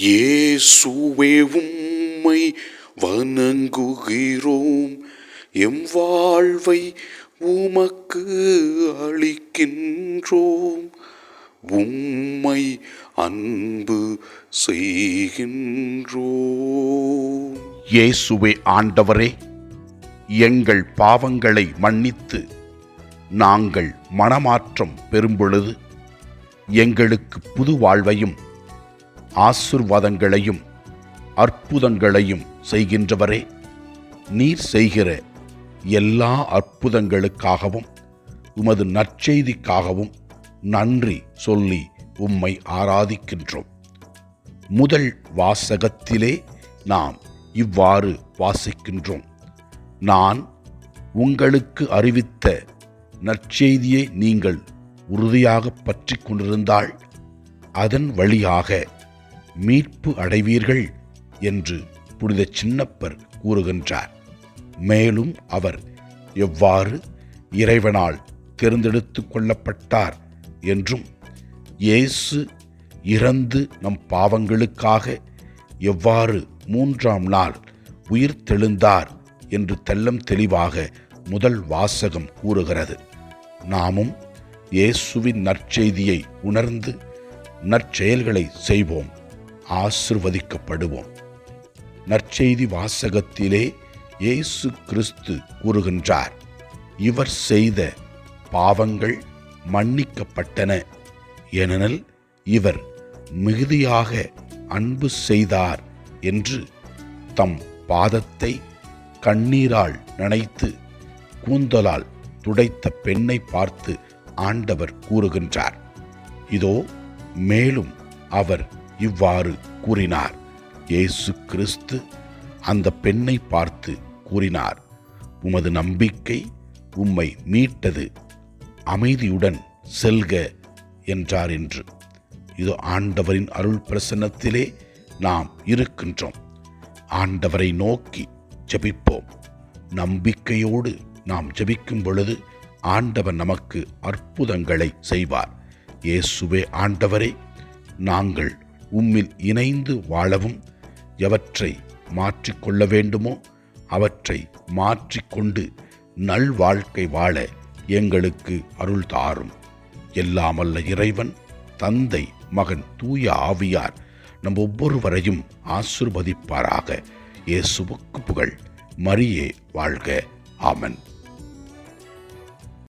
இயேசுவே உம்மை வணங்குகிறோம். எம் வாழ்வை உமக்கு அளிக்கின்றோம். உம்மை அன்பு செய்கின்றோம். இயேசுவே ஆண்டவரே எங்கள் பாவங்களை மன்னித்து நாங்கள் மனமாற்றம் பெறும்பொழுது எங்களுக்கு புது வாழ்வையும் ஆசிர்வாதங்களையும் அற்புதங்களையும் செய்கின்றவரே நீர் செய்கிற எல்லா அற்புதங்களுக்காகவும் உமது நற்செய்திக்காகவும் நன்றி சொல்லி உம்மை ஆராதிக்கின்றோம். முதல் வாசகத்திலே நாம் இவ்வாறு வாசிக்கின்றோம். நான் உங்களுக்கு அறிவித்த நற்செய்தியை நீங்கள் உறுதியாக பற்றி கொண்டிருந்தால் அதன் வழியாக மீட்பு அடைவீர்கள் என்று புனித சின்னப்பர் கூறுகின்றார். மேலும் அவர் எவ்வாறு இறைவனால் தேர்ந்தெடுத்து கொள்ளப்பட்டார் என்றும் இயேசு இறந்து நம் பாவங்களுக்காக எவ்வாறு மூன்றாம் நாள் உயிர் தெழுந்தார் என்று தெல்லம் தெளிவாக முதல் வாசகம் கூறுகிறது. நாமும் இயேசுவின் நற்செய்தியை உணர்ந்து நற்செயல்களை செய்வோம். ஆசிர்வதிக்கப்படுவோம். நற்செய்தி வாசகத்திலே இயேசு கிறிஸ்து கூறுகின்றார் இவர் செய்த பாவங்கள் மன்னிக்கப்பட்டன. ஏனெனில் இவர் மிகுதியாக அன்பு செய்தார் என்று தம் பாதத்தை கண்ணீரால் நனைத்து கூந்தலால் துடைத்த பெண்ணை பார்த்து ஆண்டவர் கூறுகின்றார். இதோ மேலும் அவர் இவ்வாறு கூறினார். இயேசு கிறிஸ்து அந்த பெண்ணை பார்த்து கூறினார் உமது நம்பிக்கை உம்மை மீட்டது அமைதியுடன் செல்க என்றார் என்று. இது ஆண்டவரின் அருள் பிரசன்னத்திலே நாம் இருக்கின்றோம். ஆண்டவரை நோக்கி ஜெபிப்போம். நம்பிக்கையோடு நாம் ஜபிக்கும் பொழுது ஆண்டவர் நமக்கு அற்புதங்களை செய்வார். இயேசுவே ஆண்டவரே நாங்கள் உம்மில் இணைந்து வாழவும் எவற்றை மாற்றிக்கொள்ள வேண்டுமோ அவற்றை மாற்றிக்கொண்டு நல்வாழ்க்கை வாழ எங்களுக்கு அருள் தாரும். எல்லாமல்ல இறைவன் தந்தை மகன் தூய ஆவியார் நம் ஒவ்வொருவரையும் ஆசிர்வதிப்பாராக. இயேசுவுக்கு புகழ். மரியே வாழ்க. ஆமன்.